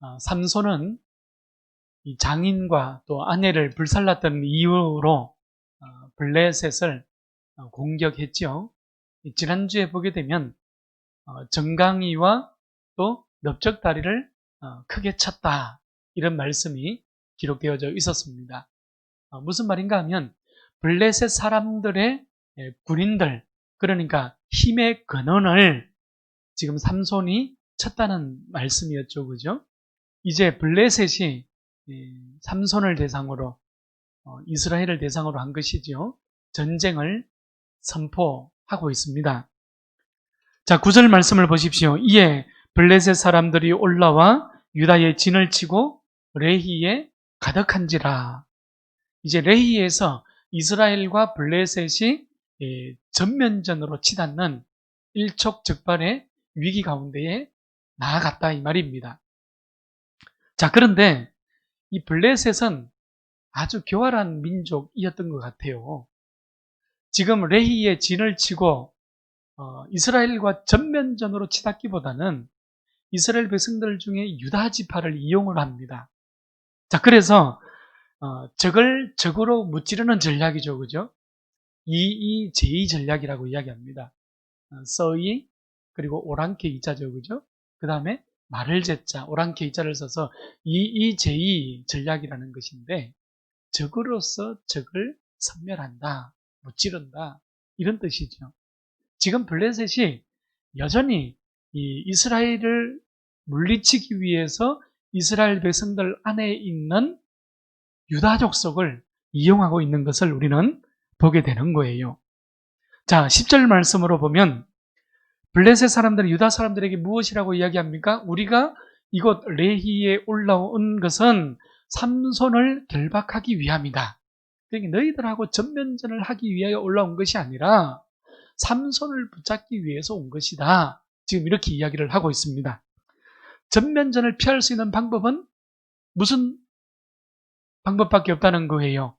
어, 삼손은 이 장인과 또 아내를 불살랐던 이유로 어, 블레셋을 어, 공격했죠. 이 지난주에 보게 되면 어, 정강이와 또 넓적다리를 어, 크게 쳤다 이런 말씀이 기록되어져 있었습니다. 어, 무슨 말인가 하면 블레셋 사람들의 예, 군인들 그러니까 힘의 근원을 지금 삼손이 쳤다는 말씀이었죠, 그죠? 이제 블레셋이 예, 삼손을 대상으로 어, 이스라엘을 대상으로 한 것이죠. 전쟁을 선포하고 있습니다. 자, 구절 말씀을 보십시오. 이에 블레셋 사람들이 올라와 유다의 진을 치고 레히에 가득한지라. 이제 레히에서 이스라엘과 블레셋이 예, 전면전으로 치닫는 일촉즉발의 위기 가운데에 나아갔다 이 말입니다. 자, 그런데 이 블레셋은 아주 교활한 민족이었던 것 같아요. 지금 레히의 진을 치고 어, 이스라엘과 전면전으로 치닫기보다는 이스라엘 백성들 중에 유다 지파를 이용을 합니다. 자, 그래서 어, 적을 적으로 무찌르는 전략이죠, 그죠? 이이 제이 전략이라고 이야기합니다. 어, 서이 그리고 오랑캐 이자죠, 그죠? 그 다음에 말을 제자, 오랑캐 이자를 써서 이이 제이 전략이라는 것인데 적으로서 적을 섬멸한다, 무찌른다 이런 뜻이죠. 지금 블레셋이 여전히 이 이스라엘을 물리치기 위해서 이스라엘 백성들 안에 있는 유다 족 속을 이용하고 있는 것을 우리는 보게 되는 거예요. 자, 10절 말씀으로 보면 블레셋 사람들은 유다 사람들에게 무엇이라고 이야기합니까? 우리가 이곳 레히에 올라온 것은 삼손을 결박하기 위함이다. 그러니까 너희들하고 전면전을 하기 위하여 올라온 것이 아니라 삼손을 붙잡기 위해서 온 것이다. 지금 이렇게 이야기를 하고 있습니다. 전면전을 피할 수 있는 방법은 무슨 방법밖에 없다는 거예요.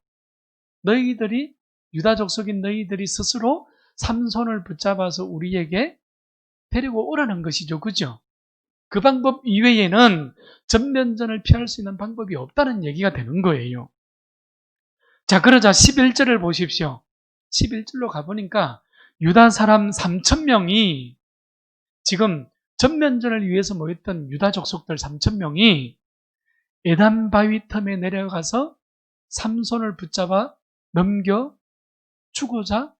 너희들이 유다족 속인 너희들이 스스로 삼손을 붙잡아서 우리에게 데리고 오라는 것이죠. 그죠? 그 방법 이외에는 전면전을 피할 수 있는 방법이 없다는 얘기가 되는 거예요. 자, 그러자 11절을 보십시오. 11절로 가보니까 유다 사람 3천명이 지금 전면전을 위해서 모였던 유다 족속들 3천명이 에단 바위 틈에 내려가서 삼손을 붙잡아 넘겨 주고자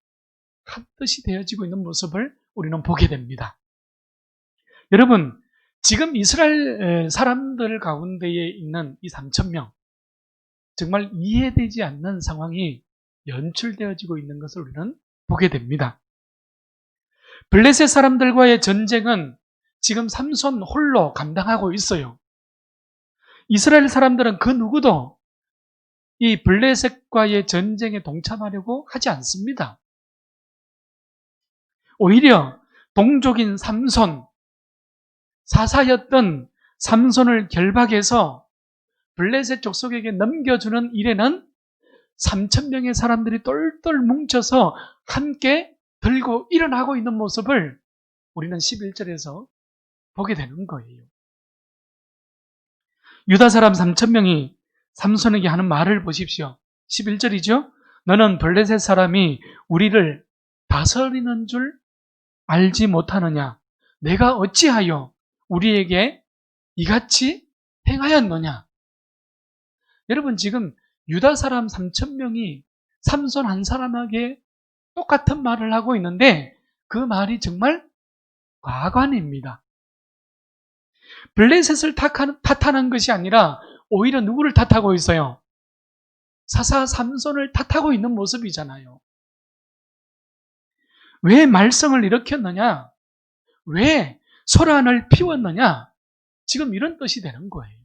한 뜻이 되어지고 있는 모습을 우리는 보게 됩니다. 여러분, 지금 이스라엘 사람들 가운데에 있는 이 3천명, 정말 이해되지 않는 상황이 연출되어지고 있는 것을 우리는 보게 됩니다. 블레셋 사람들과의 전쟁은 지금 삼손 홀로 감당하고 있어요. 이스라엘 사람들은 그 누구도 이 블레셋과의 전쟁에 동참하려고 하지 않습니다. 오히려 동족인 삼손, 사사였던 삼손을 결박해서 블레셋 족속에게 넘겨주는 일에는 3천 명의 사람들이 똘똘 뭉쳐서 함께 들고 일어나고 있는 모습을 우리는 11절에서 보게 되는 거예요. 유다 사람 3천 명이 삼손에게 하는 말을 보십시오. 11절이죠. 너는 블레셋 사람이 우리를 다스리는 줄 알지 못하느냐? 내가 어찌하여 우리에게 이같이 행하였느냐? 여러분 지금 유다 사람 3천 명이 삼손 한 사람에게 똑같은 말을 하고 있는데 그 말이 정말 과관입니다. 블레셋을 탓하는 것이 아니라 오히려 누구를 탓하고 있어요? 사사 삼손을 탓하고 있는 모습이잖아요. 왜 말썽을 일으켰느냐? 왜 소란을 피웠느냐? 지금 이런 뜻이 되는 거예요.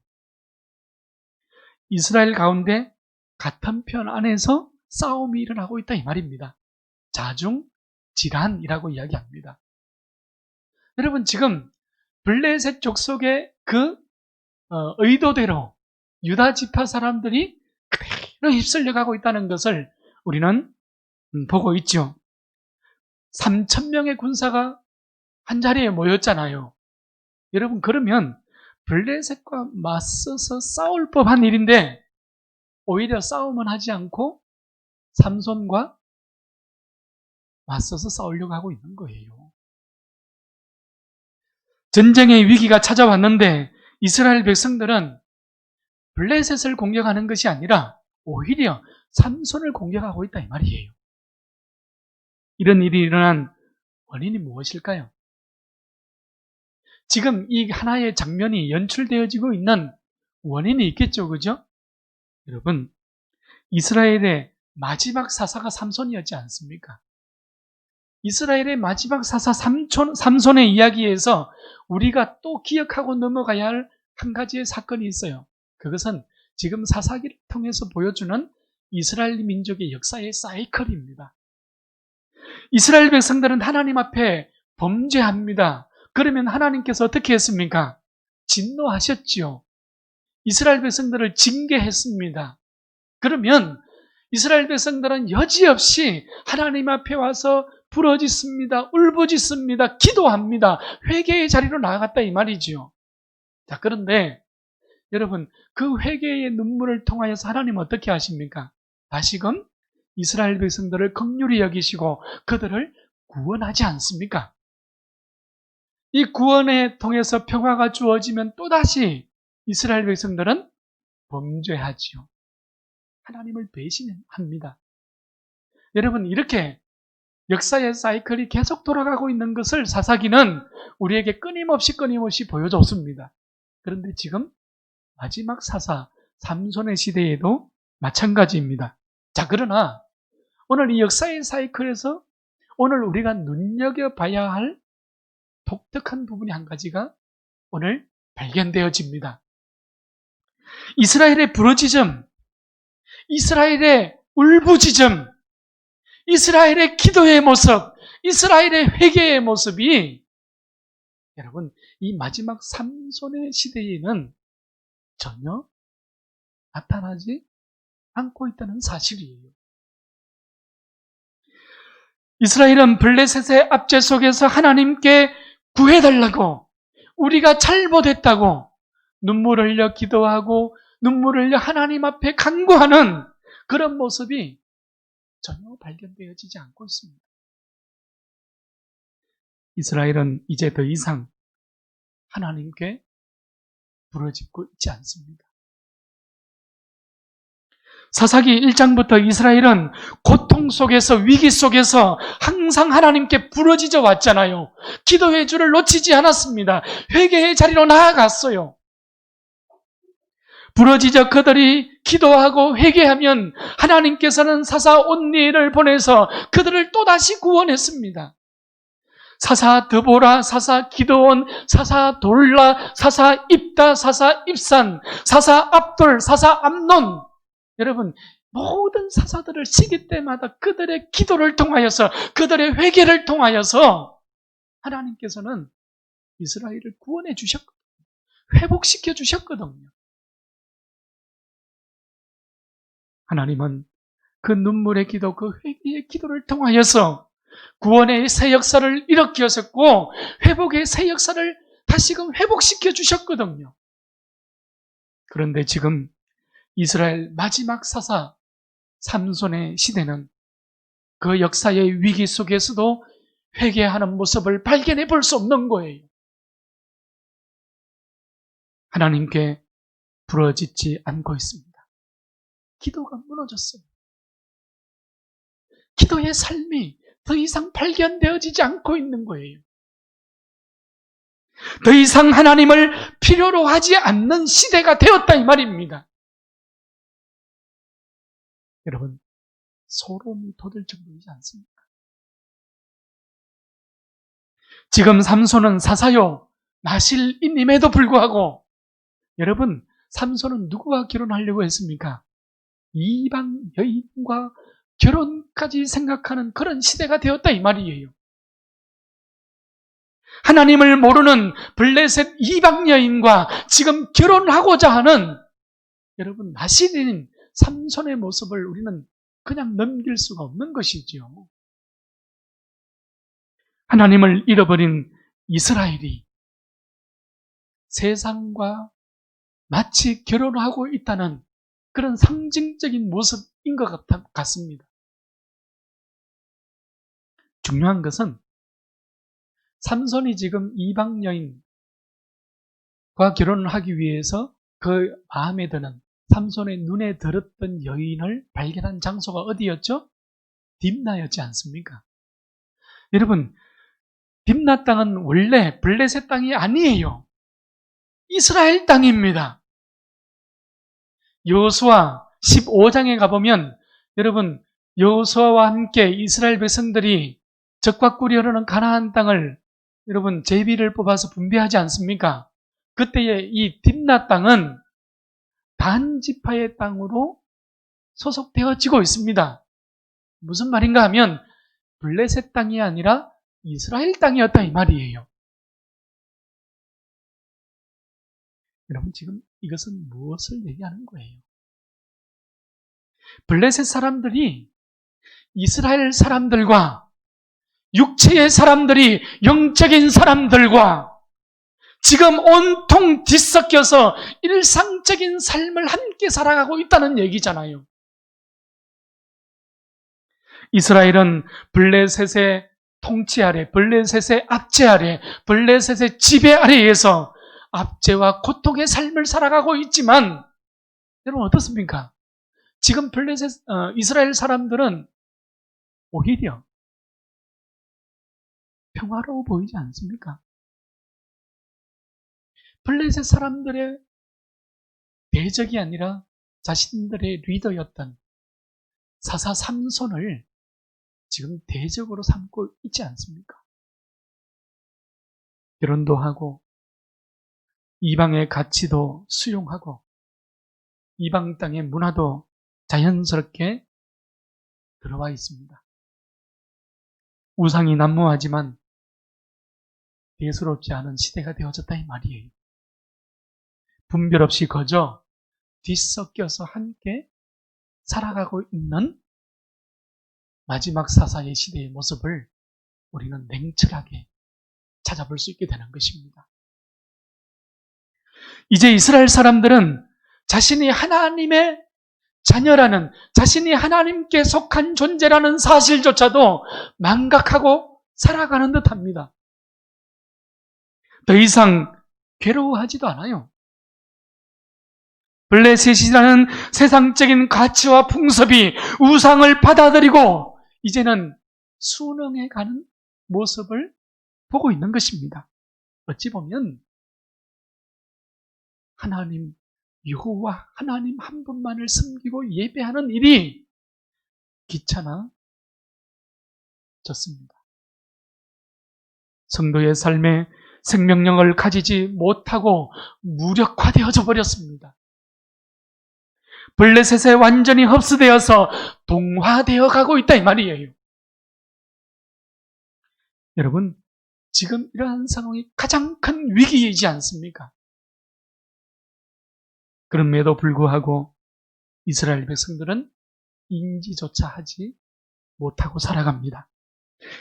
이스라엘 가운데 같은 편 안에서 싸움이 일어나고 있다 이 말입니다. 자중, 질환이라고 이야기합니다. 여러분 지금 블레셋 족속의 그 어, 의도대로 유다 지파 사람들이 그대로 휩쓸려 가고 있다는 것을 우리는 음, 보고 있죠. 3천 명의 군사가 한 자리에 모였잖아요. 여러분 그러면 블레셋과 맞서서 싸울 법한 일인데 오히려 싸움은 하지 않고 삼손과 맞서서 싸우려고 하고 있는 거예요. 전쟁의 위기가 찾아왔는데 이스라엘 백성들은 블레셋을 공격하는 것이 아니라 오히려 삼손을 공격하고 있다 이 말이에요. 이런 일이 일어난 원인이 무엇일까요? 지금 이 하나의 장면이 연출되어지고 있는 원인이 있겠죠, 그죠? 여러분, 이스라엘의 마지막 사사가 삼손이었지 않습니까? 이스라엘의 마지막 사사 삼촌, 삼손의 이야기에서 우리가 또 기억하고 넘어가야 할 한 가지의 사건이 있어요. 그것은 지금 사사기를 통해서 보여주는 이스라엘 민족의 역사의 사이클입니다. 이스라엘 백성들은 하나님 앞에 범죄합니다. 그러면 하나님께서 어떻게 했습니까? 진노하셨지요. 이스라엘 백성들을 징계했습니다. 그러면 이스라엘 백성들은 여지없이 하나님 앞에 와서 부러짓습니다. 울부짖습니다. 기도합니다. 회개의 자리로 나아갔다 이 말이지요. 자, 그런데 여러분 그 회개의 눈물을 통하여서 하나님 어떻게 하십니까? 다시금 이스라엘 백성들을 극률히 여기시고 그들을 구원하지 않습니까? 이 구원에 통해서 평화가 주어지면 또다시 이스라엘 백성들은 범죄하지요. 하나님을 배신합니다. 여러분, 이렇게 역사의 사이클이 계속 돌아가고 있는 것을 사사기는 우리에게 끊임없이 끊임없이 보여줬습니다. 그런데 지금 마지막 사사, 삼손의 시대에도 마찬가지입니다. 자, 그러나 오늘 이 역사의 사이클에서 오늘 우리가 눈여겨봐야 할 독특한 부분이 한 가지가 오늘 발견되어집니다. 이스라엘의 부러지점, 이스라엘의 울부짖음, 이스라엘의 기도의 모습, 이스라엘의 회개의 모습이 여러분 이 마지막 삼손의 시대에는 전혀 나타나지 않고 있다는 사실이에요. 이스라엘은 블레셋의 압제 속에서 하나님께 구해달라고 우리가 잘못했다고 눈물을 흘려 기도하고 눈물을 흘려 하나님 앞에 간구하는 그런 모습이 전혀 발견되어지지 않고 있습니다. 이스라엘은 이제 더 이상 하나님께 부러짓고 있지 않습니다. 사사기 1장부터 이스라엘은 고통 속에서 위기 속에서 항상 하나님께 부러지져 왔잖아요. 기도의 줄을 놓치지 않았습니다. 회개의 자리로 나아갔어요. 부러지져 그들이 기도하고 회개하면 하나님께서는 사사 온니를 보내서 그들을 또다시 구원했습니다. 사사 드보라, 사사 기도원, 사사 돌라, 사사 입다, 사사 입산, 사사 압돌, 사사 암논. 여러분, 모든 사사들을 시기 때마다 그들의 기도를 통하여서, 그들의 회개를 통하여서 하나님께서는 이스라엘을 구원해 주셨거든요. 회복시켜 주셨거든요. 하나님은 그 눈물의 기도, 그 회개의 기도를 통하여서 구원의 새 역사를 일으키셨고 회복의 새 역사를 다시금 회복시켜 주셨거든요. 그런데 지금 이스라엘 마지막 사사 삼손의 시대는 그 역사의 위기 속에서도 회개하는 모습을 발견해 볼 수 없는 거예요. 하나님께 부러짓지 않고 있습니다. 기도가 무너졌어요. 기도의 삶이 더 이상 발견되어지지 않고 있는 거예요. 더 이상 하나님을 필요로 하지 않는 시대가 되었다 이 말입니다. 여러분, 소름이 돋을 정도이지 않습니까? 지금 삼손은 사사요, 나실인임에도 불구하고 여러분, 삼손은 누구와 결혼하려고 했습니까? 이방 여인과 결혼까지 생각하는 그런 시대가 되었다 이 말이에요. 하나님을 모르는 블레셋 이방 여인과 지금 결혼하고자 하는 여러분 나시린 삼손의 모습을 우리는 그냥 넘길 수가 없는 것이지요. 하나님을 잃어버린 이스라엘이 세상과 마치 결혼하고 있다는 그런 상징적인 모습인 것 같습니다. 중요한 것은 삼손이 지금 이방 여인과 결혼을 하기 위해서 그 마음에 드는 삼손의 눈에 들었던 여인을 발견한 장소가 어디였죠? 딥나였지 않습니까? 여러분, 딥나 땅은 원래 블레셋 땅이 아니에요. 이스라엘 땅입니다. 여호수아 15장에 가보면 여러분 여호수아와 함께 이스라엘 백성들이 적과 꿀이 흐르는 가나안 땅을 여러분 제비를 뽑아서 분배하지 않습니까? 그때의 이 딥나 땅은 반지파의 땅으로 소속되어지고 있습니다. 무슨 말인가 하면 블레셋 땅이 아니라 이스라엘 땅이었다 이 말이에요. 여러분 지금 이것은 무엇을 얘기하는 거예요? 블레셋 사람들이 이스라엘 사람들과 육체의 사람들이 영적인 사람들과 지금 온통 뒤섞여서 일상적인 삶을 함께 살아가고 있다는 얘기잖아요. 이스라엘은 블레셋의 통치 아래, 블레셋의 압제 아래, 블레셋의 지배 아래에서 압제와 고통의 삶을 살아가고 있지만 여러분 어떻습니까? 지금 블레셋 어, 이스라엘 사람들은 오히려 평화로워 보이지 않습니까? 블레셋 사람들의 대적이 아니라 자신들의 리더였던 사사 삼손을 지금 대적으로 삼고 있지 않습니까? 결혼도 하고 이방의 가치도 수용하고 이방 땅의 문화도 자연스럽게 들어와 있습니다. 우상이 난무하지만 대수롭지 않은 시대가 되어졌다 이 말이에요. 분별 없이 거저 뒤섞여서 함께 살아가고 있는 마지막 사사의 시대의 모습을 우리는 냉철하게 찾아볼 수 있게 되는 것입니다. 이제 이스라엘 사람들은 자신이 하나님의 자녀라는 자신이 하나님께 속한 존재라는 사실조차도 망각하고 살아가는 듯 합니다. 더 이상 괴로워하지도 않아요. 블레셋이라는 세상적인 가치와 풍습이 우상을 받아들이고 이제는 순응해 가는 모습을 보고 있는 것입니다. 어찌 보면 하나님 여호와 하나님 한 분만을 섬기고 예배하는 일이 귀찮아졌습니다. 성도의 삶에 생명력을 가지지 못하고 무력화되어져 버렸습니다. 블레셋에 완전히 흡수되어서 동화되어 가고 있다 이 말이에요. 여러분, 지금 이러한 상황이 가장 큰 위기이지 않습니까? 그럼에도 불구하고 이스라엘 백성들은 인지조차 하지 못하고 살아갑니다.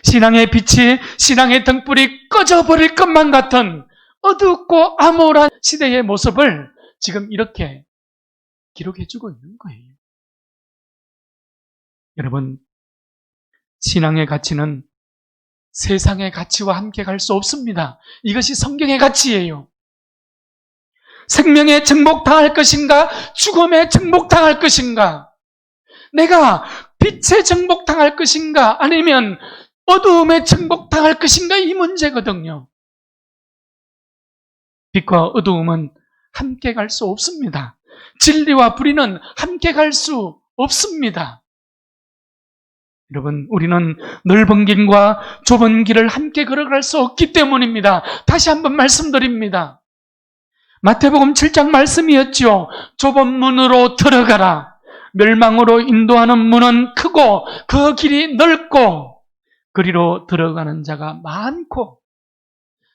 신앙의 빛이 신앙의 등불이 꺼져버릴 것만 같은 어둡고 암울한 시대의 모습을 지금 이렇게 기록해주고 있는 거예요. 여러분, 신앙의 가치는 세상의 가치와 함께 갈 수 없습니다. 이것이 성경의 가치예요. 생명에 정복당할 것인가? 죽음에 정복당할 것인가? 내가 빛에 정복당할 것인가? 아니면 어두움에 정복당할 것인가? 이 문제거든요. 빛과 어두움은 함께 갈 수 없습니다. 진리와 불의는 함께 갈 수 없습니다. 여러분, 우리는 넓은 길과 좁은 길을 함께 걸어갈 수 없기 때문입니다. 다시 한번 말씀드립니다. 마태복음 7장 말씀이었죠. 좁은 문으로 들어가라. 멸망으로 인도하는 문은 크고 그 길이 넓고 그리로 들어가는 자가 많고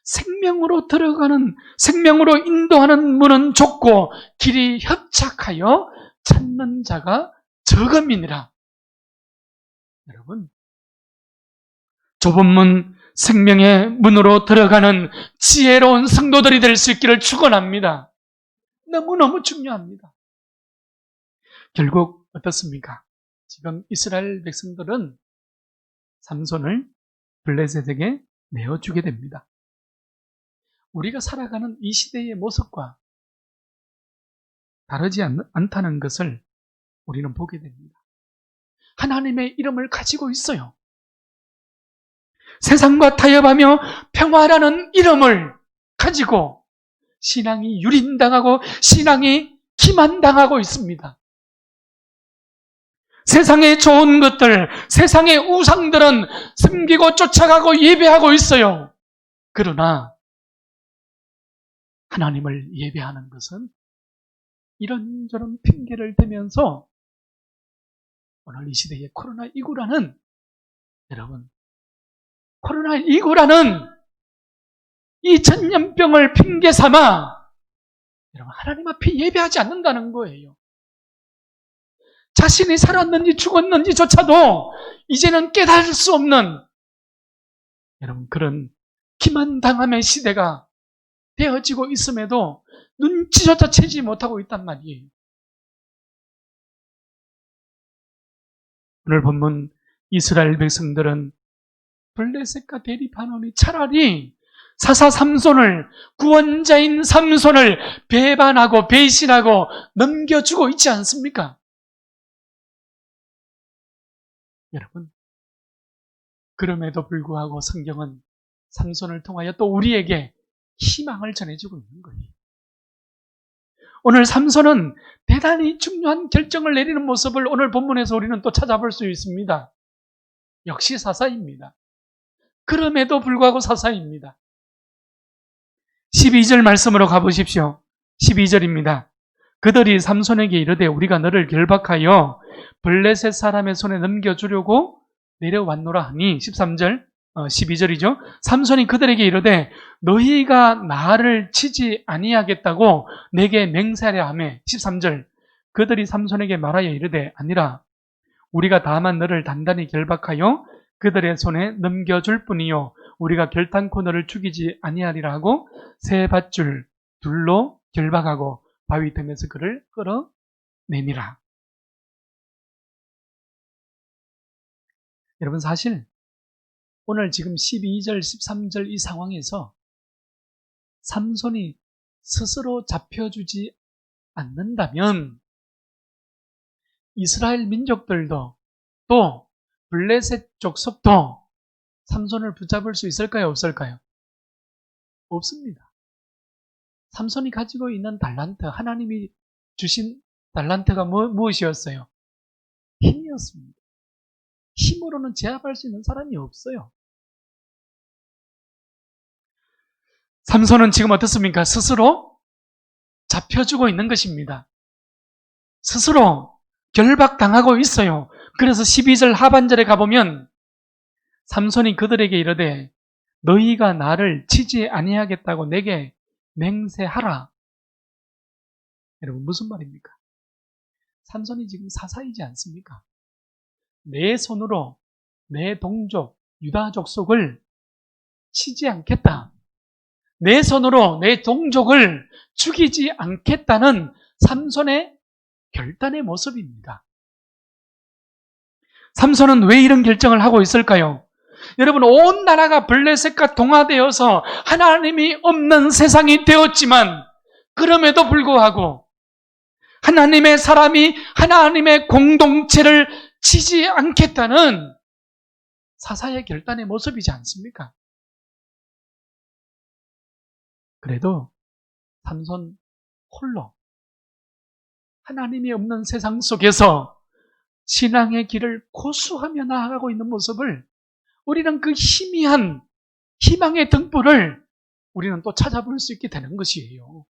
생명으로 들어가는 생명으로 인도하는 문은 좁고 길이 협착하여 찾는 자가 적음이니라. 여러분 좁은 문 생명의 문으로 들어가는 지혜로운 성도들이 될 수 있기를 축원합니다. 너무너무 중요합니다. 결국 어떻습니까? 지금 이스라엘 백성들은 삼손을 블레셋에게 내어주게 됩니다. 우리가 살아가는 이 시대의 모습과 다르지 않, 않다는 것을 우리는 보게 됩니다. 하나님의 이름을 가지고 있어요. 세상과 타협하며 평화라는 이름을 가지고 신앙이 유린당하고 신앙이 기만당하고 있습니다. 세상의 좋은 것들, 세상의 우상들은 숨기고 쫓아가고 예배하고 있어요. 그러나 하나님을 예배하는 것은 이런저런 핑계를 대면서 오늘 이 시대의 코로나19라는 여러분 코로나19라는 이 전염병을 핑계 삼아 여러분 하나님 앞에 예배하지 않는다는 거예요. 자신이 살았는지 죽었는지조차도 이제는 깨달을 수 없는 여러분 그런 기만당함의 시대가 되어지고 있음에도 눈치조차 채지 못하고 있단 말이에요. 오늘 본문 이스라엘 백성들은 블레셋과 대립하노니 차라리 사사 삼손을 구원자인 삼손을 배반하고 배신하고 넘겨주고 있지 않습니까? 여러분 그럼에도 불구하고 성경은 삼손을 통하여 또 우리에게 희망을 전해주고 있는 거예요. 오늘 삼손은 대단히 중요한 결정을 내리는 모습을 오늘 본문에서 우리는 또 찾아볼 수 있습니다. 역시 사사입니다. 그럼에도 불구하고 사사입니다. 12절 말씀으로 가보십시오. 12절입니다. 그들이 삼손에게 이르되 우리가 너를 결박하여 블레셋 사람의 손에 넘겨주려고 내려왔노라 하니 13절 12절이죠. 어, 삼손이 그들에게 이르되 너희가 나를 치지 아니하겠다고 내게 맹세하려 하매 13절 그들이 삼손에게 말하여 이르되 아니라 우리가 다만 너를 단단히 결박하여 그들의 손에 넘겨줄 뿐이요 우리가 결탄코 너를 죽이지 아니하리라 하고 세 밧줄 둘로 결박하고 바위 틈에서 그를 끌어내니라. 여러분 사실 오늘 지금 12절, 13절 이 상황에서 삼손이 스스로 잡혀주지 않는다면 이스라엘 민족들도 또 블레셋 족속도 삼손을 붙잡을 수 있을까요? 없을까요? 없습니다. 삼손이 가지고 있는 달란트, 하나님이 주신 달란트가 무, 무엇이었어요? 힘이었습니다. 힘으로는 제압할 수 있는 사람이 없어요. 삼손은 지금 어떻습니까? 스스로 잡혀주고 있는 것입니다. 스스로 결박당하고 있어요. 그래서 12절 하반절에 가보면 삼손이 그들에게 이르되 너희가 나를 치지 아니하겠다고 내게 맹세하라. 여러분 무슨 말입니까? 삼손이 지금 사사이지 않습니까? 내 손으로 내 동족 유다 족 속을 치지 않겠다. 내 손으로 내 동족을 죽이지 않겠다는 삼손의 결단의 모습입니다. 삼손은 왜 이런 결정을 하고 있을까요? 여러분, 온 나라가 블레셋과 동화되어서 하나님이 없는 세상이 되었지만, 그럼에도 불구하고, 하나님의 사람이 하나님의 공동체를 치지 않겠다는 사사의 결단의 모습이지 않습니까? 그래도 삼손 홀로 하나님이 없는 세상 속에서 신앙의 길을 고수하며 나아가고 있는 모습을 우리는 그 희미한 희망의 등불을 우리는 또 찾아볼 수 있게 되는 것이에요.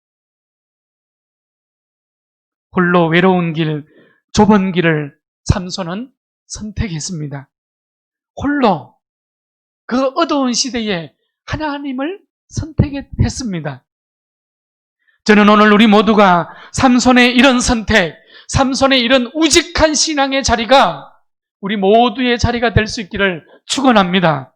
홀로 외로운 길, 좁은 길을 삼손은 선택했습니다. 홀로 그 어두운 시대에 하나님을 선택했습니다. 저는 오늘 우리 모두가 삼손의 이런 선택, 삼손의 이런 우직한 신앙의 자리가 우리 모두의 자리가 될 수 있기를 축원합니다.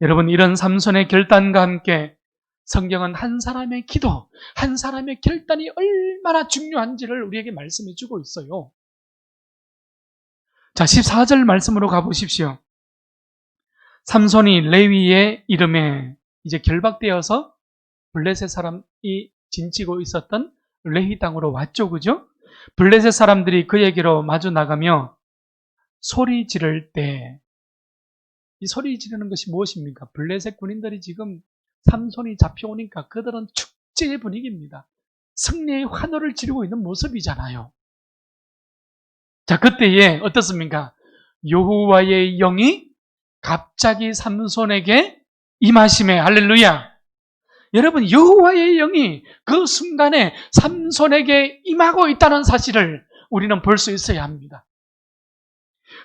여러분 이런 삼손의 결단과 함께 성경은 한 사람의 기도, 한 사람의 결단이 얼마나 중요한지를 우리에게 말씀해 주고 있어요. 자, 14절 말씀으로 가보십시오. 삼손이 레위의 이름에 이제 결박되어서 블레셋 사람이 진치고 있었던 레위 땅으로 왔죠, 그죠? 블레셋 사람들이 그에게로 마주 나가며 소리 지를 때, 이 소리 지르는 것이 무엇입니까? 블레셋 군인들이 지금 삼손이 잡혀오니까 그들은 축제의 분위기입니다. 승리의 환호를 지르고 있는 모습이잖아요. 자, 그때에 어떻습니까? 여호와의 영이 갑자기 삼손에게 임하심에 할렐루야. 여러분 여호와의 영이 그 순간에 삼손에게 임하고 있다는 사실을 우리는 볼 수 있어야 합니다.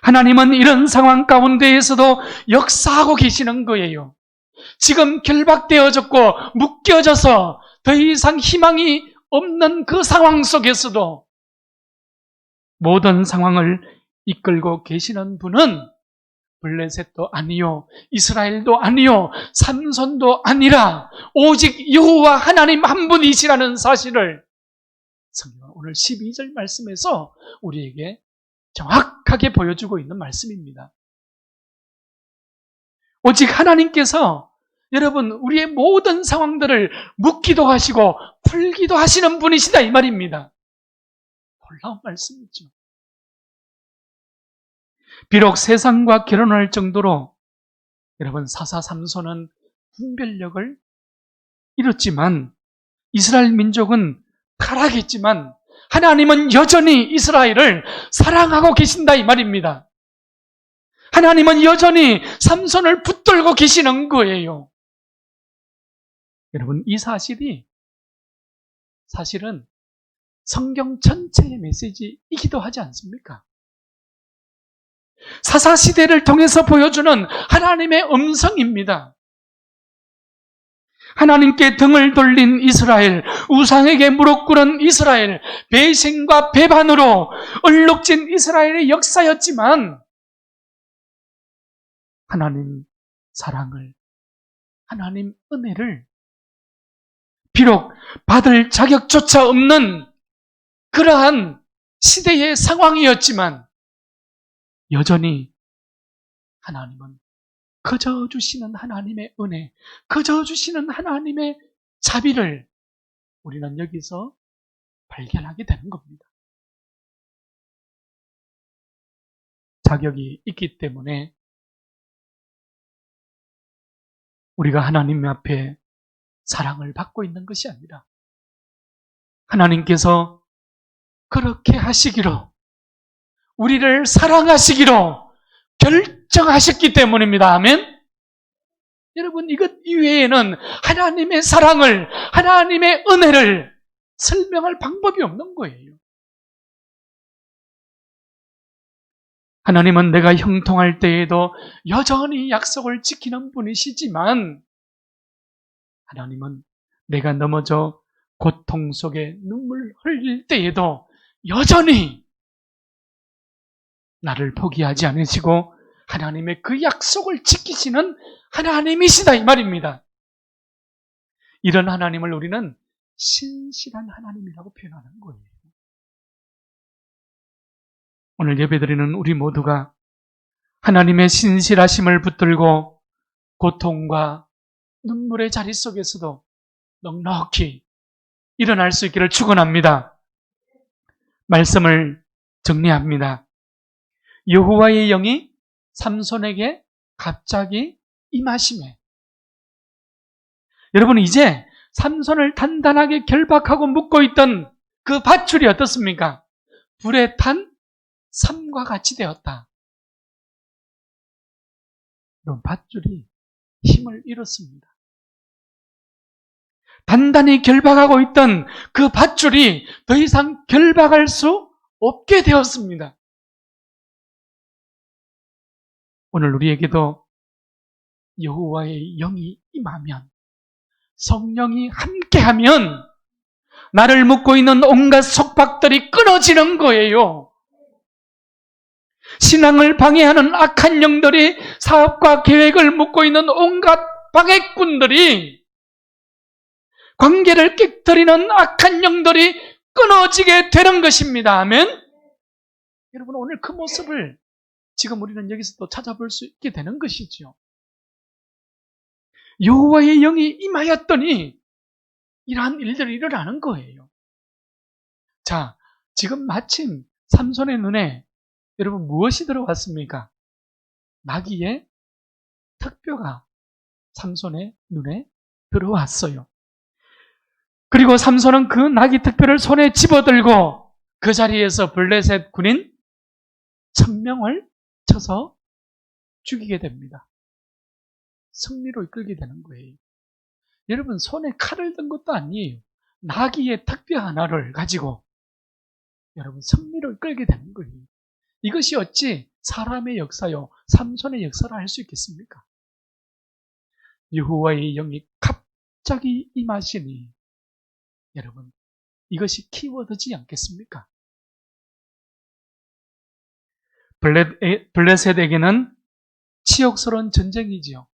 하나님은 이런 상황 가운데에서도 역사하고 계시는 거예요. 지금 결박되어졌고 묶여져서 더 이상 희망이 없는 그 상황 속에서도 모든 상황을 이끌고 계시는 분은 블레셋도 아니요, 이스라엘도 아니요, 삼손도 아니라 오직 여호와 하나님 한 분이시라는 사실을 성경 오늘 12절 말씀에서 우리에게 정확하게 보여주고 있는 말씀입니다. 오직 하나님께서 여러분 우리의 모든 상황들을 묻기도 하시고 풀기도 하시는 분이시다 이 말입니다. 놀라운 말씀이죠. 비록 세상과 결혼할 정도로 여러분 사사 삼손은 분별력을 잃었지만 이스라엘 민족은 타락했지만 하나님은 여전히 이스라엘을 사랑하고 계신다 이 말입니다. 하나님은 여전히 삼손을 붙들고 계시는 거예요. 여러분 이 사실이 사실은 성경 전체의 메시지이기도 하지 않습니까? 사사시대를 통해서 보여주는 하나님의 음성입니다. 하나님께 등을 돌린 이스라엘, 우상에게 무릎 꿇은 이스라엘, 배신과 배반으로 얼룩진 이스라엘의 역사였지만, 하나님 사랑을, 하나님 은혜를, 비록 받을 자격조차 없는 그러한 시대의 상황이었지만, 여전히 하나님은 거저 주시는 하나님의 은혜, 거저 주시는 하나님의 자비를 우리는 여기서 발견하게 되는 겁니다. 자격이 있기 때문에 우리가 하나님 앞에 사랑을 받고 있는 것이 아니라 하나님께서 그렇게 하시기로 우리를 사랑하시기로 결정하셨기 때문입니다. 아멘. 여러분 이것 이외에는 하나님의 사랑을 하나님의 은혜를 설명할 방법이 없는 거예요. 하나님은 내가 형통할 때에도 여전히 약속을 지키는 분이시지만 하나님은 내가 넘어져 고통 속에 눈물 흘릴 때에도 여전히 나를 포기하지 않으시고 하나님의 그 약속을 지키시는 하나님이시다 이 말입니다. 이런 하나님을 우리는 신실한 하나님이라고 표현하는 거예요. 오늘 예배드리는 우리 모두가 하나님의 신실하심을 붙들고 고통과 눈물의 자리 속에서도 넉넉히 일어날 수 있기를 축원합니다. 말씀을 정리합니다. 여호와의 영이 삼손에게 갑자기 임하심에 여러분 이제 삼손을 단단하게 결박하고 묶고 있던 그 밧줄이 어떻습니까? 불에 탄 삼과 같이 되었다. 그럼 밧줄이 힘을 잃었습니다. 단단히 결박하고 있던 그 밧줄이 더 이상 결박할 수 없게 되었습니다. 오늘 우리에게도 여호와의 영이 임하면 성령이 함께하면 나를 묶고 있는 온갖 속박들이 끊어지는 거예요. 신앙을 방해하는 악한 영들이 사업과 계획을 묻고 있는 온갖 방해꾼들이 관계를 깨뜨리는 악한 영들이 끊어지게 되는 것입니다. 아멘. 여러분 오늘 그 모습을 지금 우리는 여기서 또 찾아볼 수 있게 되는 것이지요. 여호와의 영이 임하였더니 이러한 일들이 일어나는 거예요. 자, 지금 마침 삼손의 눈에 여러분 무엇이 들어왔습니까? 나귀의 턱뼈가 삼손의 눈에 들어왔어요. 그리고 삼손은 그 나귀 턱뼈를 손에 집어들고 그 자리에서 블레셋 군인 천명을 쳐서 죽이게 됩니다. 승리로 이끌게 되는 거예요. 여러분 손에 칼을 든 것도 아니에요. 나귀의 턱뼈 하나를 가지고 여러분 승리로 이끌게 되는 거예요. 이것이 어찌 사람의 역사요, 삼손의 역사를 할수 있겠습니까? 여호와의 영이 갑자기 임하시니 여러분 이것이 키워드지 않겠습니까? 블레, 블레셋에게는 치욕스러운 전쟁이지요.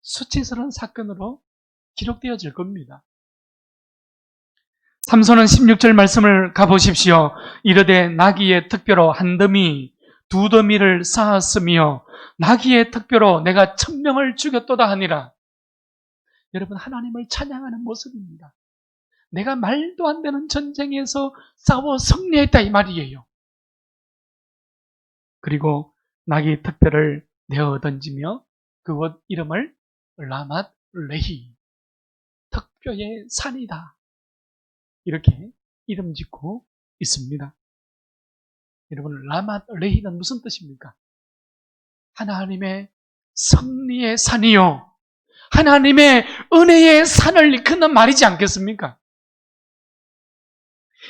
수치스러운 사건으로 기록되어질 겁니다. 삼손은 16절 말씀을 가보십시오. 이르되 나귀의 특별로 한 더미, 두 더미를 쌓았으며 나귀의 특별로 내가 천명을 죽였도다 하니라. 여러분 하나님을 찬양하는 모습입니다. 내가 말도 안 되는 전쟁에서 싸워 승리했다 이 말이에요. 그리고 나귀 특별을 내어 던지며 그곳 이름을 라맛 레히 특별의 산이다. 이렇게 이름 짓고 있습니다. 여러분 라맛 레히는 무슨 뜻입니까? 하나님의 승리의 산이요. 하나님의 은혜의 산을 이끄는 말이지 않겠습니까?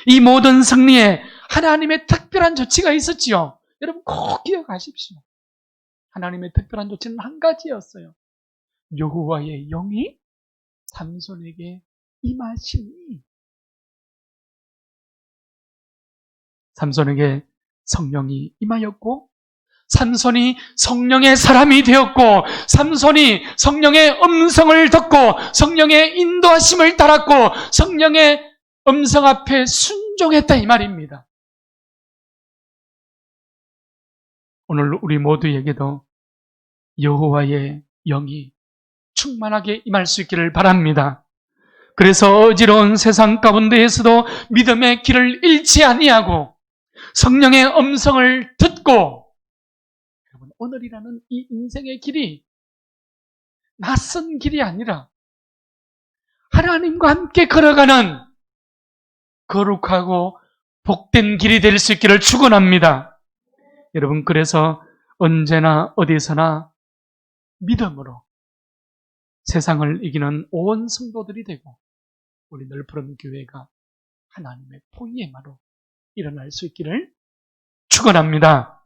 이 모든 승리에 하나님의 특별한 조치가 있었지요. 여러분 꼭 기억하십시오. 하나님의 특별한 조치는 한 가지였어요. 여호와의 영이 삼손에게 임하시니 삼손에게 성령이 임하였고 삼손이 성령의 사람이 되었고 삼손이 성령의 음성을 듣고 성령의 인도하심을 따랐고 성령의 음성 앞에 순종했다 이 말입니다. 오늘 우리 모두에게도 여호와의 영이 충만하게 임할 수 있기를 바랍니다. 그래서 어지러운 세상 가운데에서도 믿음의 길을 잃지 아니하고 성령의 음성을 듣고 여러분 오늘이라는 이 인생의 길이 낯선 길이 아니라 하나님과 함께 걸어가는 거룩하고 복된 길이 될 수 있기를 축원합니다. 여러분 그래서 언제나 어디서나 믿음으로 세상을 이기는 온 성도들이 되고 우리 널푸른 교회가 하나님의 포위의 마로 일어날 수 있기를 축원합니다.